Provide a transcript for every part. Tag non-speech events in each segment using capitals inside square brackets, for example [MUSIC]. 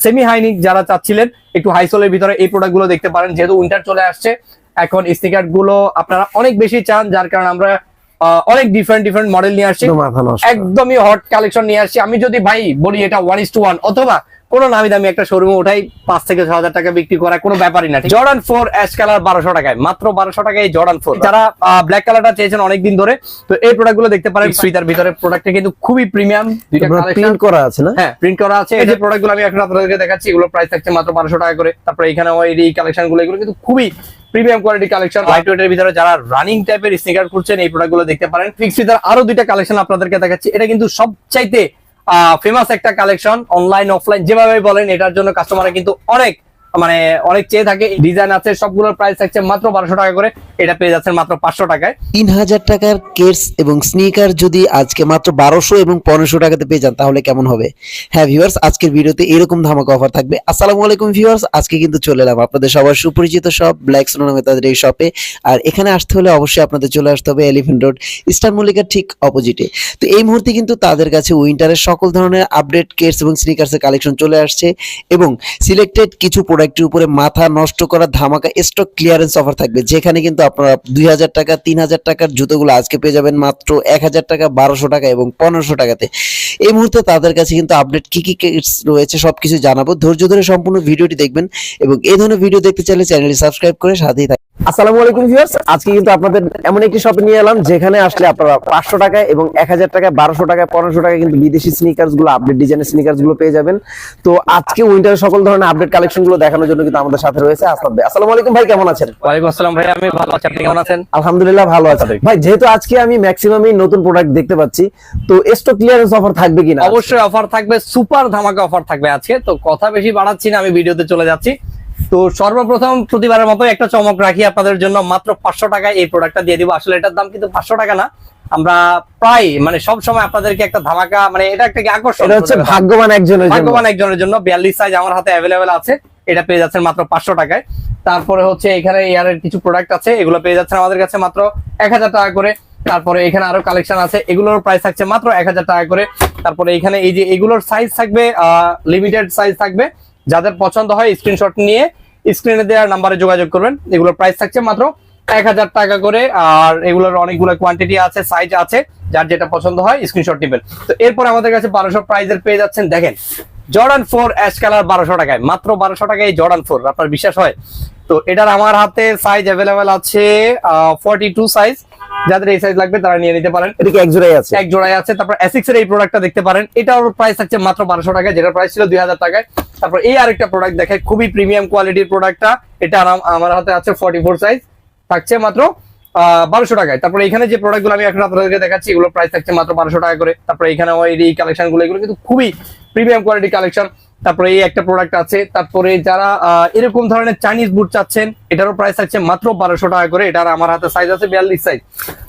Semi high neck যারা চাচ্ছিলেন একটু হাইসোলের ভিতরে এই প্রোডাক্টগুলো দেখতে পারেন। যেহেতু উইন্টার চলে আসছে এখন স্নিকারগুলো আপনারা অনেক বেশি চান যার কারণে আমরা অনেক ডিফারেন্ট ডিফারেন্ট মডেল নিয়ে আসছি। একদমই হট কালেকশন নিয়ে আসছি। আমি যদি ভাই বলি এটা ওয়ান ইস টু ওয়ান অথবা কোনো নামি দামি একটা শোরুমে ওঠাই পাঁচ থেকে ছ হাজার টাকা বিক্রি করা কোনো ব্যাপারই না জর্ডান ফোর অ্যাশ কালার বারোশো টাকায় মাত্র বারোশো টাকায় এই জর্ডান ফোর যারা ব্ল্যাক কালারটা চেয়েছেন অনেকদিন ধরে তো এই প্রোডাক্টগুলো দেখতে পারেন সুইতার ভিতরে প্রোডাক্টটা কিন্তু খুবই প্রিমিয়াম প্রিন্ট করা আছে না? হ্যাঁ প্রিন্ট করা আছে। এই যে প্রোডাক্টগুলো আমি এখন আপনাদেরকে দেখাচ্ছি এগুলো প্রাইস থাকছে মাত্র বারোশো টাকা করে। তারপরে এখানে এই কালেকশনগুলো এগুলো কিন্তু খুবই প্রিমিয়াম কোয়ালিটি কালেকশন লাইট ওয়েটের ভিতরে যারা রানিং টাইপের স্নিকার করছেন এই প্রোডাক্টগুলো দেখতে পারেন। ফিক্স ফিতার আরও দুইটা কালেকশন আপনাদেরকে দেখাচ্ছি। এটা কিন্তু সবচাইতে ফেমাস একটা কালেকশন অনলাইন অফলাইন যেভাবে বলেন এটার জন্য কাস্টমাররা কিন্তু অনেক মানে অনেক চেয়ে থাকে ডিজাইন আছে, সবগুলোর প্রাইস থাকছে মাত্র বারোশো টাকা করে। এটা পেয়ে যাচ্ছেন মাত্র পাঁচশো টাকায়। তিন হাজার টাকার কেটস এবং স্নিকার যদি আজকে মাত্র বারোশো এবং পনেরোশো টাকাতে পেয়ে যান, তাহলে কেমন হবে? হ্যাঁ ভিউয়ার্স আজকের ভিডিওতে এরকম ধামাকা অফার থাকবে। আসসালামু আলাইকুম ভিউয়ার্স আজকে কিন্তু চলে এলাম আপনাদের সবার সুপরিচিত সব ব্ল্যাক সোনো নামে তাদের এই শপে আর এখানে আসতে হলে অবশ্যই আপনাদের চলে আসতে হবে এলিফেন্ট রোড ইস্টার মল্লিকার ঠিক অপোজিটে তো এই মুহূর্তে কিন্তু তাদের কাছে উইন্টারের সকল ধরনের আপডেট কেটস এবং স্নিকার্সের কালেকশন চলে আসছে এবং সিলেক্টেড কিছু প্রোডাক্টের উপরে মাথা নষ্ট করা ধামাকা স্টক ক্লিয়ারেন্স অফার থাকবে, যেখানে কিন্তু আপনারা দুই হাজার টাকা, তিন হাজার টাকার জুতোগুলো আজকে পেয়ে যাবেন মাত্র এক হাজার টাকা, বারোশো টাকা এবং পনেরোশো টাকাতে। এই মুহূর্তে তাদের কাছে কিন্তু আপডেট কি কি রয়েছে সবকিছু জানাব। ধৈর্য ধরে সম্পূর্ণ ভিডিওটি দেখবেন এবং এই ধরনের ভিডিও দেখতে চাইলে চ্যানেলটি সাবস্ক্রাইব করে সাথেই আসসালামু আলাইকুম ভিউয়ার্স আজকে কিন্তু আপনাদের এমন একটি শপে নিয়ে এলাম যেখানে আসলে আপনারা পাঁচশো টাকায় এবং এক হাজার টাকায় বারোশো টাকায় পনেরোশো টাকায় কিন্তু বিদেশি স্নিকার্সগুলো আপডেট ডিজাইনের স্নিকার্সগুলো পেয়ে যাবেন। তো আজকে উইন্টারের সকল ধরনের আপডেট কালেকশনগুলো দেখানোর জন্য কিন্তু আমাদের সাথে রয়েছে আসাদ ভাই। আসসালামু আলাইকুম ভাই কেমন আছেন? ওয়ালাইকুম আসসালাম ভাই আমি ভালো আছি আপনি কেমন আছেন? আলহামদুলিল্লাহ ভালো আছে। ভাই। যেহেতু আজকে আমি ম্যাক্সিমামই নতুন প্রোডাক্ট দেখতে পাচ্ছি তো স্টক ক্লিয়ারেন্স অফার থাকবে কিনা? অবশ্যই অফার থাকবে সুপার ধামাকা অফার থাকবে আজকে। তো কথা বেশি বাড়াচ্ছি না আমি ভিডিওতে চলে যাচ্ছি। তো সর্বপ্রথম প্রতিবারের মতো একটা চমক রাখি আপনাদের জন্য। মাত্র পাঁচশো টাকায় এই প্রোডাক্টটা দিয়ে দিব। আসলে এটার দাম কিন্তু পাঁচশো টাকা না। আমরা প্রায় মানে সব সময় আপনাদেরকে একটা ধামাকা মানে এটা একটা আকর্ষণ হচ্ছে ভাগ্যবান একজনের জন্য। ভাগ্যবান একজনের জন্য। বিয়াল্লিশ সাইজ আমার হাতে অ্যাভেলেবেল আছে। এটা পেয়ে যাচ্ছেন মাত্র পাঁচশো টাকায়। তারপরে হচ্ছে এখানে এয়ারের কিছু প্রোডাক্ট আছে। এগুলো পেয়ে যাচ্ছেন আমাদের কাছে মাত্র এক হাজার টাকা করে। তারপরে এখানে আরও কালেকশন আছে। এগুলোর প্রাইস থাকছে মাত্র এক হাজার টাকা করে। তারপরে এখানে এই যে এগুলোর সাইজ থাকবে লিমিটেড সাইজ থাকবে। যাদের পছন্দ হয় স্ক্রিনশট নিয়ে স্ক্রিনে দেওয়া নাম্বারে যোগাযোগ করবেন। এগুলোর প্রাইস থাকছে মাত্র এক হাজার টাকা করে, আর এগুলোর অনেকগুলো কোয়ান্টিটি আছে সাইজ আছে, যার যেটা পছন্দ হয় স্ক্রিনশট নেবেন। তো এরপর আমাদের কাছে বারোশো প্রাইজের পেয়ে যাচ্ছেন। দেখেন জর্ডান ফোর অ্যাশ কালার বারোশো টাকায়, মাত্র বারোশো টাকায় জর্ডান ফোর আপনার বিশ্বাস হয়? তো এটার আমার হাতে সাইজ অ্যাভেলেবেল আছে ফর্টি টু সাইজ যাদের এই সাইজ লাগবে তারা নিয়ে নিতে পারেন। এটা কি এক জোড়াই আছে। এক জোড়ায় আছে। তারপর অ্যাসিক্স এর এই প্রোডাক্টটা দেখতে পারেন। এটার প্রাইস থাকছে মাত্র বারোশো টাকা যেটা প্রাইস ছিল দুই হাজার টাকায়। তারপর এই আরেকটা প্রোডাক্ট দেখে খুবই প্রিমিয়াম কোয়ালিটির প্রোডাক্টটা এটা আমার হাতে আছে ফর্টি ফোর সাইজ থাকছে মাত্র বারোশো টাকায়। তারপরে এখানে যে প্রোডাক্টগুলো আমি এখন আপনাদেরকে দেখাচ্ছি এগুলো প্রাইস থাকছে মাত্র বারোশো টাকা করে। তারপরে এখানে এই কালেকশনগুলো এগুলো কিন্তু খুবই প্রিমিয়াম কোয়ালিটি কালেকশন তারপরে এই একটা প্রোডাক্ট আছে তারপরে যারা এরকম ধরনের চাইনিজ বুট চাচ্ছেন এটারও প্রাইস থাকছে মাত্র বারোশো টাকা করে এটার আমার হাতে সাইজ আছে বিয়াল্লিশ সাইজ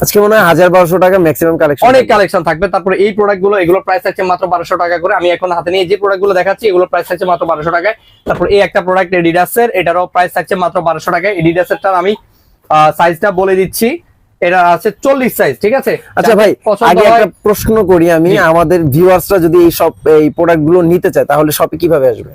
আজকে মনে হয় হাজার বারোশো টাকা ম্যাক্সিমাম কালেকশন অনেক কালেকশন থাকবে তারপরে এই প্রোডাক্টগুলো এগুলো প্রাইস থাকছে মাত্র বারোশো টাকা করে আমি এখন হাতে নিয়ে যে প্রোডাক্টগুলো দেখাচ্ছি এগুলো প্রাইস আছে মাত্র বারোশো টাকায়। তারপর এই একটা প্রোডাক্ট এডিডাস এর এটারও প্রাইস থাকছে মাত্র বারোশো টাকায়। এডিডাস এরটার আমি সাইজটা বলে দিচ্ছি। এটা আছে চল্লিশ সাইজ ঠিক আছে? আচ্ছা ভাই আগে একটা প্রশ্ন করি আমি আমাদের ভিউয়ার্সরা যদি এই সব এই নিতে চায় তাহলে শপে কীভাবে আসবে?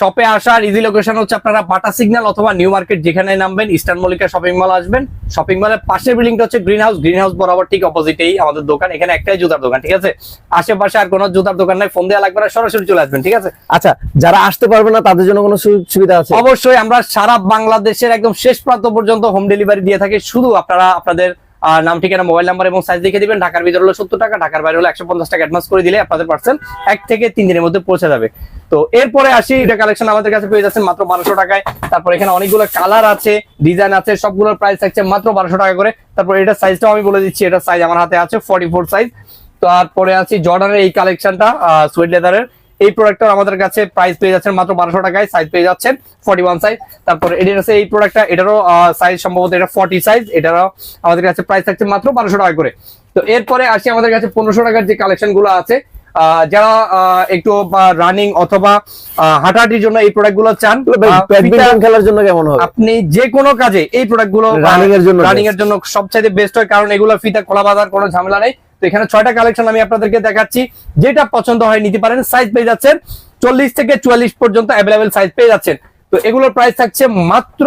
শপে আসার ইজি লোকেশন হচ্ছে আপনারা বাটা সিগন্যাল অথবা নিউ মার্কেট যেখানে নামবেন ইস্টার্ন মল্লিকা শপিং মল আসবেন। শপিং মলের পাশের বিল্ডিংটা হচ্ছে গ্রিন হাউস গ্রিন হাউস বরাবর ঠিক অপোজিটেই আমাদের দোকান এখানে একটাই জুতার দোকান ঠিক আছে? আশেপাশে আর কোনো জুতার দোকান নাই ফোন দেওয়া লাগবে না সরাসরি চলে আসবেন ঠিক আছে? আচ্ছা যারা আসতে পারবে না তাদের জন্য কোনো সুযোগ সুবিধা আছে? অবশ্যই আমরা সারা বাংলাদেশের একদম শেষ প্রান্ত পর্যন্ত হোম ডেলিভারি দিয়ে থাকি। শুধু আপনারা আপনাদের আহ, নাম ঠিকানা মোবাইল নাম্বার এবং সাইজ লিখে দিবেন। ঢাকার ভিতরে হলো সত্তর টাকা ঢাকার বাইরে হলো একশো পঞ্চাশ টাকা অ্যাডভান্স করে দিলে আপনাদের পার্সেল এক থেকে তিন দিনের মধ্যে পৌঁছে যাবে। তো এরপরে আসি এটা কালেকশন আমাদের কাছে পেয়ে যাচ্ছেন মাত্র বারোশো টাকায়। তারপর এখানে অনেকগুলো কালার আছে ডিজাইন আছে সবগুলোর প্রাইস থাকছে মাত্র বারোশো টাকা করে। তারপর এটা সাইজটাও আমি বলে দিচ্ছি এটা সাইজ আমার হাতে আছে ফর্টি ফোর সাইজ তারপরে আছি জর্ডানের এই কালেকশনটা সুইট লেদারের এই প্রোডাক্টটা আমাদের কাছে প্রাইস পেয়ে যাচ্ছেন মাত্র বারোশো টাকায় সাইজ পেয়ে যাচ্ছেন ফর্টি ওয়ান সাইজ তারপরে এটার আছে এই প্রোডাক্টটা এটারও সাইজ সম্ভবত এটা ফর্টি সাইজ এটারও আমাদের কাছে প্রাইস থাকছে মাত্র বারোশো টাকা করে। তো এরপরে আসি আমাদের কাছে পনেরোশো টাকার যে কালেকশনগুলো আছে যারা একটু রানিং অথবা হাঁটাহাঁটির জন্য এই প্রোডাক্টগুলো চান ব্যাডমিন্টন খেলার জন্য কেমন হবে? আপনি যে কোনো কাজে এই প্রোডাক্টগুলো Running এর জন্য রানিং এর জন্য সবচাইতে বেস্ট হয় কারণ এগুলো ফিতা খোলা বাঁধার কোনো ঝামেলা নেই। তো এখানে ছয়টা কালেকশন আমি আপনাদেরকে দেখাচ্ছি। যেটা পছন্দ হয় নিতে পারেন সাইজ পেয়ে যাচ্ছেন। চল্লিশ থেকে চুয়াল্লিশ পর্যন্ত অ্যাভেলেবেল সাইজ পেয়ে যাচ্ছেন। তো এগুলোর প্রাইস থাকছে মাত্র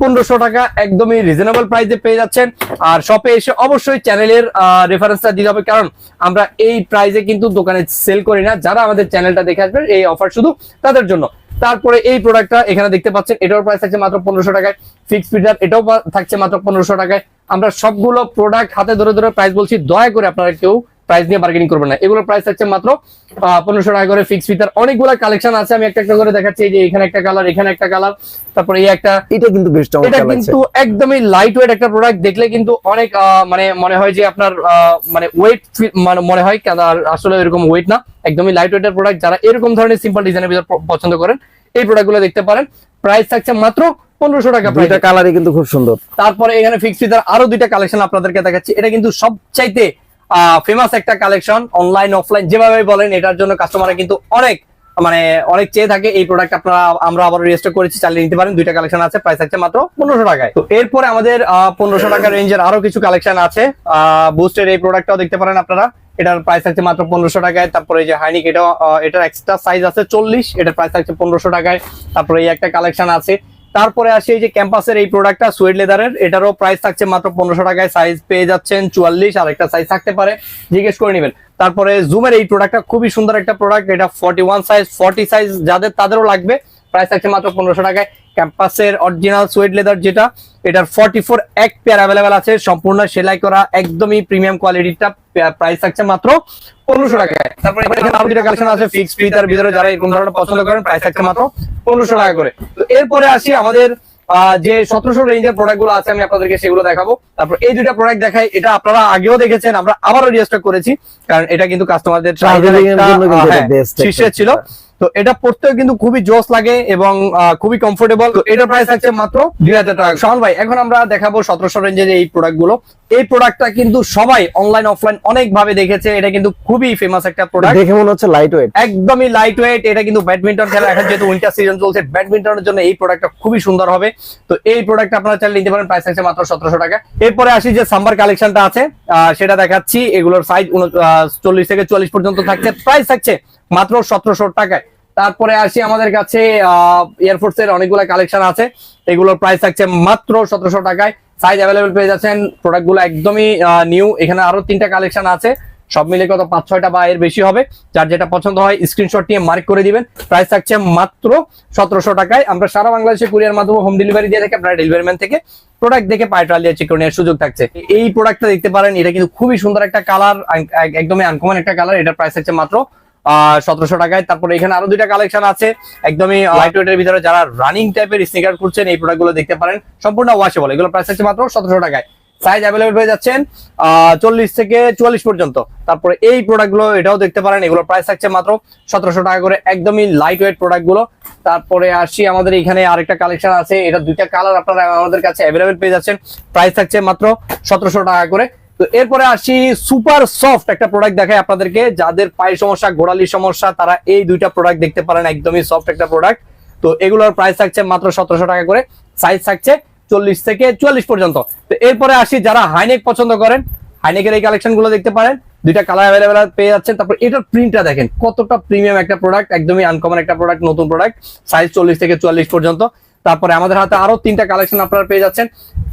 পনেরোশো টাকা, একদমই রিজনেবল প্রাইসে পেয়ে যাচ্ছেন। আর শপে এসে অবশ্যই চ্যানেলের রেফারেন্সটা দিতে হবে। কারণ আমরা এই প্রাইসে কিন্তু দোকানে সেল করি না। যারা আমাদের চ্যানেলটা দেখে আসবেন, এই অফার শুধু তাদের জন্য। তারপরে এই প্রোডাক্টটা এখানে দেখতে পাচ্ছেন, এটার প্রাইস থাকছে মাত্র পনেরোশো টাকায়। ফিক্স ফিটার এটাও থাকছে মাত্র পনেরোশো টাকায়। আমরা সবগুলো প্রোডাক্ট হাতে ধরে ধরে প্রাইস বলছি, দয়া করে আপনারা কেউ প্রাইস নিয়ে বার্গেনিং করবেন না। এগুলোর প্রাইস থাকছে মাত্র পনেরোশো টাকা করে ফিক্স ফিটার অনেকগুলো কালেকশন আছে আমি একটা একটা করে দেখাচ্ছি যে এখানে একটা কালার এখানে একটা কালার তারপরে এই একটা এটা কিন্তু বেশ এটা কিন্তু একদমই লাইট ওয়েট একটা প্রোডাক্ট দেখলে কিন্তু অনেক মানে মনে হয় যে আপনার মানে ওয়েট মানে মনে হয় আসলে এরকম ওয়েট না একদমই লাইট ওয়েটের প্রোডাক্ট যারা এরকম ধরনের সিম্পল ডিজাইনের ভিতর পছন্দ করেন এই প্রোডাক্টগুলো দেখতে পারেন। প্রাইস থাকছে মাত্র পনেরোশো টাকা দুইটা কালারই কিন্তু খুব সুন্দর। তারপরে এখানে ফিক্স ফিতার আরও দুইটা কালেকশন আপনাদেরকে দেখাচ্ছি। এটা কিন্তু সবচাইতে ফেমাস একটা কালেকশন অনলাইন অফলাইন যেভাবে বলেন, এটার জন্য কাস্টমাররা কিন্তু অনেক মানে অনেক চেয়ে থাকে। এই প্রোডাক্ট আপনারা, আমরা আবার রেজিস্টার করেছি, চালিয়ে নিতে পারেন। দুইটা কালেকশন আছে প্রাইস আছে মাত্র পনেরোশো টাকায়। তো এরপরে আমাদের পনেরোশো টাকা রেঞ্জের আরও কিছু কালেকশন আছে। বুস্টের এই প্রোডাক্টটাও দেখতে পারেন আপনারা। এটার প্রাইস আছে মাত্র পনেরোশো টাকায়। তারপরে যে হাইনিক এটা এটার এক্সট্রা সাইজ আছে চল্লিশ। এটার প্রাইস থাকছে পনেরোশো টাকায়। তারপরে এই একটা কালেকশন আছে। তারপরে আসে এই যে ক্যাম্পাসের এই প্রোডাক্টটা সুয়েড লেদারের। এটারও প্রাইস থাকছে মাত্র পনেরোশো টাকায়। সাইজ পেয়ে যাচ্ছেন চুয়াল্লিশ, আর একটা সাইজ থাকতে পারে। জিজ্ঞেস করে নেবেন। তারপরে জুমের এই প্রোডাক্টটা খুবই সুন্দর একটা প্রোডাক্ট। এটা forty one size forty size যাদের, তাদেরও লাগবে। প্রাইস থাকছে মাত্র পনেরোশো টাকায়। ক্যাম্পাসের অরিজিনাল সুয়েড লেদার যেটা এটার ফর্টি ফোর এক পেয়ার অ্যাভেলেবেল আছে। সম্পূর্ণ সেলাই করা একদমই প্রিমিয়াম কোয়ালিটিটা প্রাইস থাকছে মাত্র পনেরোশো টাকায়। তারপরে এখানে আরও দুটা কালেকশন আছে ফিক্স ফিতার ভিতরে যারা এরকম ধরনের পছন্দ করেন প্রাইস থাকছে মাত্র পনেরোশো টাকা করে। তো এরপরে আসি আমাদের আহ, যে সতেরোশো রেঞ্জের প্রোডাক্টগুলো আছে আমি আপনাদেরকে সেগুলো দেখাবো। তারপর এই দুইটা প্রোডাক্ট দেখাই এটা আপনারা আগেও দেখেছেন আমরা আবারও রিজিস্টার করেছি। কারণ এটা কিন্তু কাস্টমারদের এটা শীর্ষে ছিল। তো এটা পড়তেও কিন্তু খুবই জোস লাগে এবং খুবই কমফোর্টেবল তো এটার প্রাইস থাকছে মাত্র দুই হাজার টাকা। শাহন ভাই এখন আমরা দেখাবো সতেরোশো রেঞ্জের এই প্রোডাক্টগুলো এই প্রোডাক্টটা কিন্তু সবাই অনলাইন অফলাইন অনেক ভাবে দেখেছে। এটা কিন্তু খুবই ফেমাস একটা প্রোডাক্ট দেখে মনে হচ্ছে লাইট ওয়েট একদমই লাইট ওয়েট এটা কিন্তু ব্যাডমিন্টন খেলা। এখন যেহেতু উইন্টার সিজন চলছে ব্যাডমিন্টনের জন্য এই প্রোডাক্টটা খুবই সুন্দর হবে। তো এই প্রোডাক্ট আপনারা চাইলে নিতে পারেন। প্রাইস আছে মাত্র সতেরোশো টাকা। এরপরে আসি যে সাম্বার কালেকশনটা আছে। আহ, সেটা দেখাচ্ছি। এগুলোর সাইজ চল্লিশ থেকে চল্লিশ পর্যন্ত থাকছে। প্রাইস থাকছে মাত্র সতেরোশো টাকায়। তারপরে আসি আমাদের কাছে এয়ারফোর্স এর অনেকগুলো কালেকশন আছে। এগুলোর প্রাইস থাকছে মাত্র সতেরোশো টাকায়। সাইজ অ্যাভেলেবেল পেয়ে যাচ্ছেন। প্রোডাক্টগুলো একদমই নিউ এখানে আরও তিনটা কালেকশন আছে। সব মিলে কত? পাঁচ, ছয়টা বা এর বেশি হবে। যার যেটা পছন্দ হয় স্ক্রিনশট নিয়ে মার্ক করে দিবেন। প্রাইস থাকছে মাত্র সতেরোশো টাকায়। আমরা সারা বাংলাদেশে কুরিয়ার মাধ্যমে হোম ডেলিভারি দিয়ে থাকি, আপনারা ডেলিভারি ম্যান থেকে প্রোডাক্ট দেখে পাইট্রাল দিয়ে চেক নেওয়ার সুযোগ থাকছে। এই প্রোডাক্টটা দেখতে পারেন, এটা কিন্তু খুবই সুন্দর একটা কালার একদমই আনকমন একটা কালার এটার প্রাইস থাকছে মাত্র সতেরোশো টাকায়। তারপরে এখানে আরও দুইটা কালেকশন আছে। একদমই লাইট ওয়েটের ভিতরে যারা রানিং টাইপের স্নিকার করছেন এই প্রোডাক্টগুলো দেখতে পারেন। সম্পূর্ণ ওয়াশেবল এগুলো প্রাইস হচ্ছে মাত্র সতেরোশো টাকায়। সাইজ অ্যাভেলেবল হয়ে যাচ্ছেন চল্লিশ থেকে চুয়াল্লিশ পর্যন্ত। তারপরে এই প্রোডাক্টগুলো এটাও দেখতে পারেন এগুলো প্রাইস থাকছে মাত্র সতেরোশো টাকা করে একদমই লাইট ওয়েট প্রোডাক্টগুলো। তারপরে আসি আমাদের এখানে আরেকটা কালেকশন আছে। এটা দুইটা কালার আপনারা আমাদের কাছে অ্যাভেলেবেল পেয়ে যাচ্ছেন। প্রাইস থাকছে মাত্র সতেরোশো টাকা করে। তো এরপরে আসি সুপার সফট একটা প্রোডাক্ট দেখাই আপনাদেরকে। যাদের পায়ের সমস্যা গোড়ালির সমস্যা, তারা এই দুইটা প্রোডাক্ট দেখতে পারেন, একদমই সফট একটা প্রোডাক্ট তো এগুলোর প্রাইস থাকছে মাত্র সতেরোশো টাকা করে। সাইজ থাকছে চল্লিশ থেকে চুয়াল্লিশ পর্যন্ত। তো এরপরে আসি যারা হাইনেক পছন্দ করেন, হাইনেকের এই কালেকশনগুলো দেখতে পারেন। দুইটা কালার অ্যাভেলেবেল পেয়ে যাচ্ছেন। তারপর এটার প্রিন্টটা দেখেন, কতটা প্রিমিয়াম একটা প্রোডাক্ট একদমই আনকমন একটা প্রোডাক্ট নতুন প্রোডাক্ট সাইজ চল্লিশ থেকে চুয়াল্লিশ পর্যন্ত। তারপরে আমাদের হাতে আরও তিনটা কালেকশন আপনারা পেয়ে যাচ্ছেন।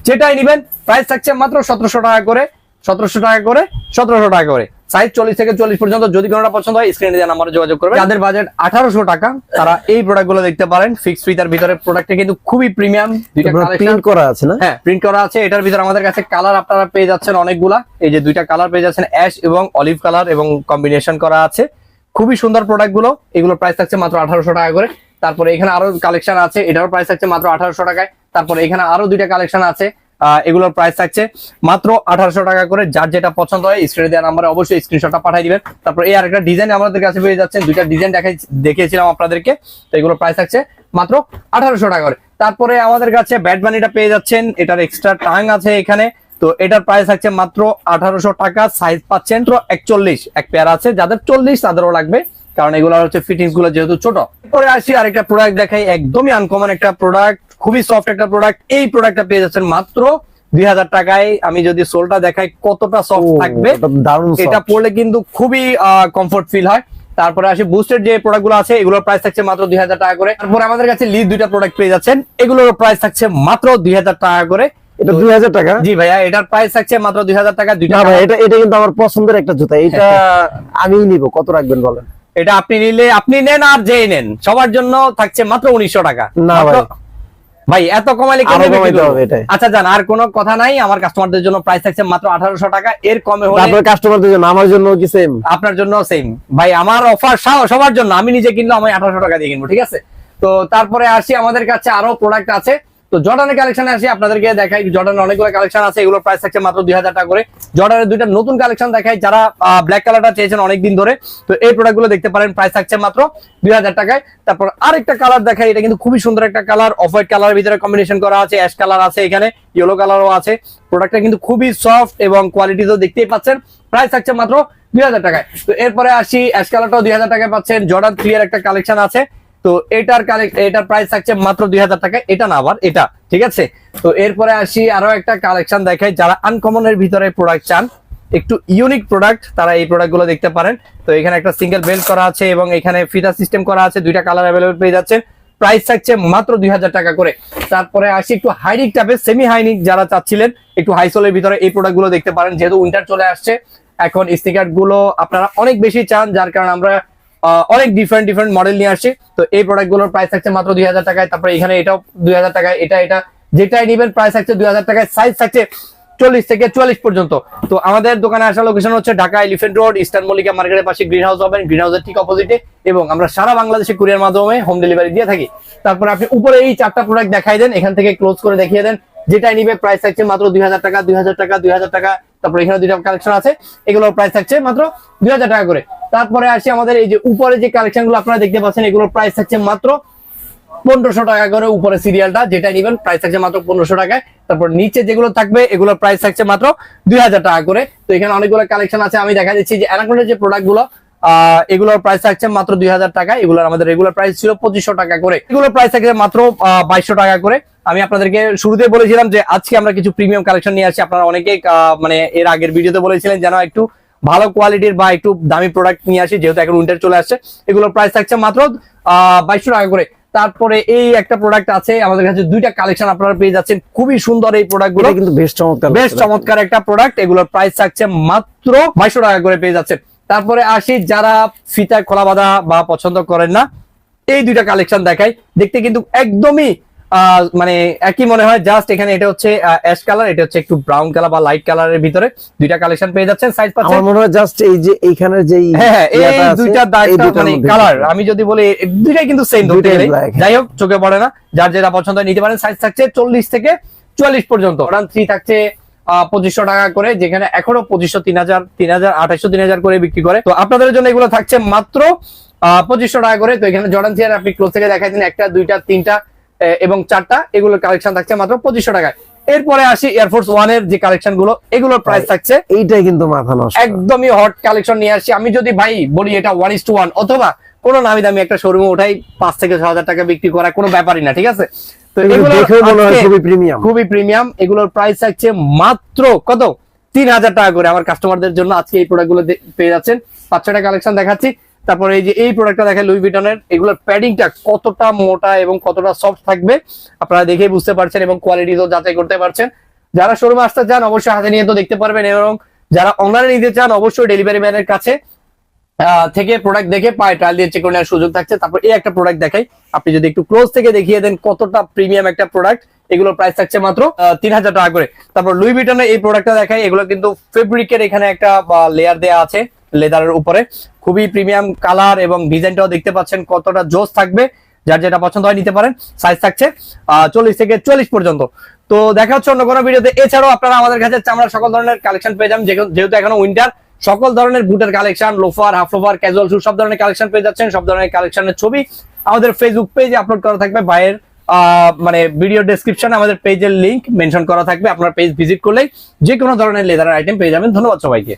যেটাই নিবেন প্রাইস থাকছে মাত্র সতেরোশো টাকা করে। সতেরোশো টাকা করে সতেরোশো টাকা করে। সাইজ চল্লিশ থেকে চল্লিশ পর্যন্ত যদি কোনোটা পছন্দ হয় স্ক্রিনে দেওয়া নাম্বারে যোগাযোগ করবে যাদের বাজেট আঠারোশো টাকা তারা এই প্রোডাক্টগুলো দেখতে পারেন। ফিক্স ফিতার ভিতরে প্রোডাক্টটা কিন্তু খুবই প্রিমিয়াম প্রিন্ট করা আছে না? হ্যাঁ প্রিন্ট করা আছে। এটার ভিতরে আমাদের কাছে কালার আপনারা পেয়ে যাচ্ছেন অনেকগুলা। এই যে দুইটা কালার পেয়ে যাচ্ছেন অ্যাশ এবং অলিভ কালার এবং কম্বিনেশন করা আছে। খুবই সুন্দর প্রোডাক্টগুলো। এগুলোর প্রাইস থাকছে মাত্র আঠারোশো টাকা করে। তারপরে এখানে আরও কালেকশন আছে। এটারও প্রাইস থাকছে মাত্র আঠারোশো টাকায়। তারপরে এখানে আরও দুইটা কালেকশন আছে। এগুলোর প্রাইস থাকছে মাত্র আঠারোশো টাকা করে। যার যেটা পছন্দ হয় স্ক্রিনে দেওয়া নাম্বারে অবশ্যই স্ক্রিনশটটা পাঠিয়ে দিবেন। তারপর এই আরেকটা ডিজাইন আমাদের কাছে পেয়ে যাচ্ছেন। দুইটা ডিজাইন দেখাই দেখিয়েছিলাম আপনাদেরকে। তো এগুলোর প্রাইস থাকছে মাত্র আঠারোশো টাকা করে। তারপরে আমাদের কাছে ব্যাট বানিটা পেয়ে যাচ্ছেন। এটার এক্সট্রা টাং আছে এখানে। তো এটার প্রাইস থাকছে মাত্র আঠারোশো টাকা। সাইজ পাচ্ছেন তো একচল্লিশ। এক পেয়ার আছে। যাদের চল্লিশ, তাদেরও লাগবে। কারণ এগুলো হচ্ছে ফিটিংসগুলো যেহেতু ছোট। পরে আসি আরেকটা প্রোডাক্ট দেখাই। একদমই আনকমন একটা প্রোডাক্ট খুবই সফট একটা প্রোডাক্ট এই প্রোডাক্টটা পেয়ে যাচ্ছেন মাত্র দুই হাজার টাকায়। আমি যদি সোলটা দেখাই কতটা সফট থাকবে এটা। পড়লে কিন্তু খুবই কমফোর্ট ফিল হয়। তারপরে আসি বুস্টের যে প্রোডাক্টগুলো আছে এগুলোর প্রাইস থাকছে মাত্র দুই হাজার টাকা করে। তারপরে আমাদের কাছে লিজ দুইটা প্রোডাক্ট পেয়ে যাচ্ছেন। এগুলোর প্রাইস থাকছে মাত্র দুই হাজার টাকা করে। এটা দুই হাজার টাকা? জি ভাইয়া এটার প্রাইস থাকছে মাত্র দুই হাজার টাকা দুইটা ভাই এটা এটা কিন্তু আমার পছন্দের একটা জুতা। এটা [LAUGHS] আমিই নিব কত রাখবেন বলেন? এটা আপনি নিলে আপনি নেন আর যেই নেন সবার জন্য থাকছে মাত্র উনিশশো টাকা। না মাত্র- ভাই এত কমালে আরও কেমনে কমাইতে হবে এটা আচ্ছা জান আর কোনো কথা নাই আমার কাস্টমারদের জন্য প্রাইস থাকছে মাত্র আঠারোশো টাকা এর কমে হলে তারপরে কাস্টমারদের জন্য আমার জন্য কি সেম আপনার জন্য সেম ভাই আমার অফার সবার জন্য আমি নিজে কিনলে আমি আঠারোশো টাকা দিয়ে কিনবো ঠিক আছে? তো তারপরে আসি আমাদের কাছে আরও প্রোডাক্ট আছে। তো জর্ডানের কালেকশন আসি, আপনাদেরকে দেখাই জর্ডানের অনেকগুলো কালেকশন আছে, এগুলোর প্রাইস থাকছে মাত্র দুই হাজার টাকা করে। জর্ডানের দুইটা নতুন কালেকশন দেখাই, যারা ব্ল্যাক কালারটা চেয়েছেন অনেকদিন ধরে, তো এই প্রোডাক্টগুলো দেখতে পারেন প্রাইস থাকছে মাত্র দুই হাজার টাকায়। তারপর আরেকটা কালার দেখাই, এটা কিন্তু খুবই সুন্দর একটা কালার অফ হোয়াইট কালারের ভিতরে কম্বিনেশন করা আছে অ্যাশ কালার আছে এখানে ইয়েলো কালারও আছে। প্রোডাক্টটা কিন্তু খুবই সফট এবং কোয়ালিটি তো দেখতেই পাচ্ছেন প্রাইস থাকছে মাত্র দুই হাজার টাকায়। তো এরপরে আসি অ্যাশ কালারটাও দুই হাজার টাকায় পাচ্ছেন জর্ডান এর একটা কালেকশন আছে। তো এটার কালেক্ট এটার প্রাইস থাকছে মাত্র দুই হাজার টাকা। এটা না আবার, এটা, ঠিক আছে? তো এরপরে আসি আরও একটা কালেকশন দেখাই। যারা আনকমনের ভিতরে প্রোডাক্ট চান, একটু ইউনিক প্রোডাক্ট তারা এই প্রোডাক্টগুলো দেখতে পারেন। তো এখানে একটা সিঙ্গেল বেল্ট করা আছে এবং এখানে ফিটার সিস্টেম করা আছে, দুইটা কালার অ্যাভেলেবল পেয়ে যাচ্ছেন। প্রাইস থাকছে মাত্র দুই হাজার টাকা করে। তারপরে আসি একটু হাইনিক টাইপের সেমি হাইনিক যারা চাচ্ছিলেন, একটু হাইসোলের ভিতরে এই প্রোডাক্টগুলো দেখতে পারেন। যেহেতু উইন্টার চলে আসছে, এখন স্টিকারগুলো আপনারা অনেক বেশি চান, যার কারণে আমরা অনেক ডিফারেন্ট ডিফারেন্ট মডেল নিয়ে আসছে। তো এই প্রোডাক্টগুলোর প্রাইস থাকছে মাত্র দুই হাজার টাকায়। তারপরে এখানে এটাও দুই হাজার টাকায়। এটা এটা যেটাই নিবেন প্রাইস থাকছে দুই হাজার টাকায়। সাইজ থাকছে চল্লিশ থেকে চুয়াল্লিশ পর্যন্ত। তো আমাদের দোকানে আসার লোকেশন হচ্ছে Dhaka elephant road eastern Mallika মার্কেটের পাশে গ্রিন হাউস হবেন গ্রিন হাউসের ঠিক অপোজিটে এবং আমরা সারা বাংলাদেশে কুরিয়ার মাধ্যমে হোম ডেলিভারি দিয়ে থাকি। তারপরে আপনি উপরে এই চারটা প্রোডাক্ট দেখাই দেন। এখান থেকে ক্লোজ করে দেখিয়ে দেন। যেটাই নিবে প্রাইস থাকছে মাত্র দুই হাজার টাকা, দুই হাজার টাকা, দুই হাজার টাকা। তারপর এখানে দুইটা কালেকশন আছে। এগুলোর প্রাইস থাকছে মাত্র দুই হাজার টাকা করে। তারপরে আসি আমাদের এই যে উপরে যে কালেকশনগুলো আপনারা দেখতে পাচ্ছেন এগুলোর প্রাইস থাকছে মাত্র পনেরোশো টাকা করে উপরে সিরিয়ালটা যেটা নিবেন প্রাইস থাকছে মাত্র পনেরোশো টাকায়। তারপর নিচে যেগুলো থাকবে এগুলোর প্রাইস থাকছে মাত্র দুই হাজার টাকা করে। তো এখানে অনেকগুলো কালেকশন আছে আমি দেখা দিচ্ছি যে অ্যানাকোনের যে প্রোডাক্টগুলো আহ, এগুলোর প্রাইস থাকছে মাত্র দুই হাজার টাকা। এগুলোর আমাদের রেগুলার প্রাইস ছিল পঁচিশশো টাকা করে। এগুলোর প্রাইস থাকছে মাত্র বাইশশো টাকা করে। আমি আপনাদেরকে শুরুতে বলেছিলাম যে আজকে আমরা কিছু প্রিমিয়াম কালেকশন নিয়ে আসি। আপনারা অনেকে মানে এর আগের ভিডিওতে বলেছিলেন যেন একটু ভালো কোয়ালিটির বা একটু দামি প্রোডাক্ট নিয়ে আসি যেহেতু এখন উইন্টার চলে আসছে এগুলোর প্রাইস থাকছে মাত্র বাইশশো টাকা করে। তারপরে এই একটা প্রোডাক্ট আছে আমাদের কাছে দুইটা কালেকশন আপনারা পেয়ে যাচ্ছেন। খুবই সুন্দর এই প্রোডাক্টগুলো। কিন্তু বেশ চমৎকার বেশ চমৎকার একটা প্রোডাক্ট এগুলোর প্রাইস থাকছে মাত্র বাইশশো টাকা করে পেয়ে যাচ্ছেন। তারপরে আসি যারা ফিতা খোলা বাঁধা বা পছন্দ করেন না এই দুইটা কালেকশন দেখাই। দেখতে কিন্তু একদমই মানে একই মনে হয় জাস্ট এখানে এটা হচ্ছে অ্যাশ কালার এটা হচ্ছে একটু ব্রাউন কালার বা লাইট কালারের ভিতরে দুইটা কালেকশন পেয়ে যাচ্ছেন সাইজ পাচ্ছেন। আমার মনে হয় জাস্ট এই যে এইখানের যেই হ্যাঁ হ্যাঁ, এই দুইটা দাগটা মানে কালার আমি যদি বলি দুইটাই কিন্তু সেম ধরতে গেলে। হ্যাঁ। যাই হোক চোখে পড়ে না যার যেটা পছন্দ নিতে পারেন সাইজ থাকছে চল্লিশ থেকে চুয়াল্লিশ পর্যন্ত। ওরান থ্রি থাকছে পঁচিশশো টাকা করে যেখানে এখনও পঁচিশশো তিন হাজার তিন হাজার আঠাইশো তিন হাজার করে বিক্রি করে। তো আপনাদের জন্য এগুলো থাকছে মাত্র পঁচিশশো টাকা করে। তো এখানে জর্ডান থ্রি আপনি ক্লোজ থেকে দেখাই দিন একটা দুইটা তিনটা এবং চারটা এগুলোর কালেকশন থাকছে মাত্র পঁচিশশো টাকায়। এরপরে আসি এয়ারফোর্স ওয়ানের যে কালেকশনগুলো এগুলোর প্রাইস থাকছে এইটাই কিন্তু মাথা নষ্ট। একদমই হট কালেকশন নিয়ে আসছি আমি যদি ভাই বলি এটা ওয়ান ইস টু ওয়ান অথবা কোনো নামি দামি একটা শোরুমে ওঠাই পাঁচ থেকে ছ হাজার টাকা বিক্রি করা কোনো ব্যাপারই না ঠিক আছে? তো খুবই প্রিমিয়াম খুবই প্রিমিয়াম এগুলোর প্রাইস থাকছে মাত্র কত? তিন হাজার টাকা করে। আমার কাস্টমারদের জন্য আজকে এই প্রোডাক্টগুলো পেয়ে যাচ্ছেন। পাঁচ ছটা কালেকশন দেখাচ্ছি। তারপরে এই যে এই প্রোডাক্টটা দেখেন লুই ভিটনের এগুলোর প্যাডিংটা কতটা মোটা এবং কতটা সফট থাকবে, আপনারা দেখেই বুঝতে পারছেন এবং কোয়ালিটি তো যাচাই করতে পারছেন। যারা শোরুমে আসতে চান, অবশ্যই হাতে নিয়ে তো দেখতে পারবেন এবং যারা অনলাইনে নিতে চান, অবশ্যই ডেলিভারি ম্যানের কাছে থেকে প্রোডাক্ট দেখে পায়ে ট্রায়াল দিয়ে চেক করে নেওয়ার সুযোগ থাকছে। তারপর এই একটা প্রোডাক্ট দেখাই। আপনি যদি একটু ক্লোজ থেকে দেখিয়ে দেন কতটা প্রিমিয়াম একটা প্রোডাক্ট এগুলোর প্রাইস থাকছে মাত্র তিন হাজার টাকা করে। তারপর লুই ভিটনের এই প্রোডাক্টটা দেখাই। এগুলো কিন্তু ফেব্রিকের এখানে একটা লেয়ার দেওয়া আছে। লেদারের উপরে। খুবই প্রিমিয়াম কালার এবং ডিজাইনটাও দেখতে পাচ্ছেন কতটা জোস থাকবে যার যেটা পছন্দ হয় নিতে পারেন সাইজ থাকছে চল্লিশ থেকে চল্লিশ পর্যন্ত। তো দেখা হচ্ছে অন্য কোনো ভিডিওতে। এছাড়াও আপনারা আমাদের কাছে চামড়া সকল ধরনের কালেকশন পেয়ে যাবেন যেহেতু- এখনও উইন্টার সকল ধরনের বুটের collection loafer half loafer casual shoe সব ধরনের কালেকশন পেয়ে যাচ্ছেন সব ধরনের কালেকশনের ছবি। আমাদের ফেসবুক পেজে আপলোড করা থাকবে আহ, মানে ভিডিও ডেসক্রিপশনে আমাদের পেজের লিংক মেনশন করা থাকবে আপনার পেজ ভিজিট করলেই যে কোনো ধরনের লেদারের আইটেম পেয়ে যাবেন। ধন্যবাদ সবাইকে।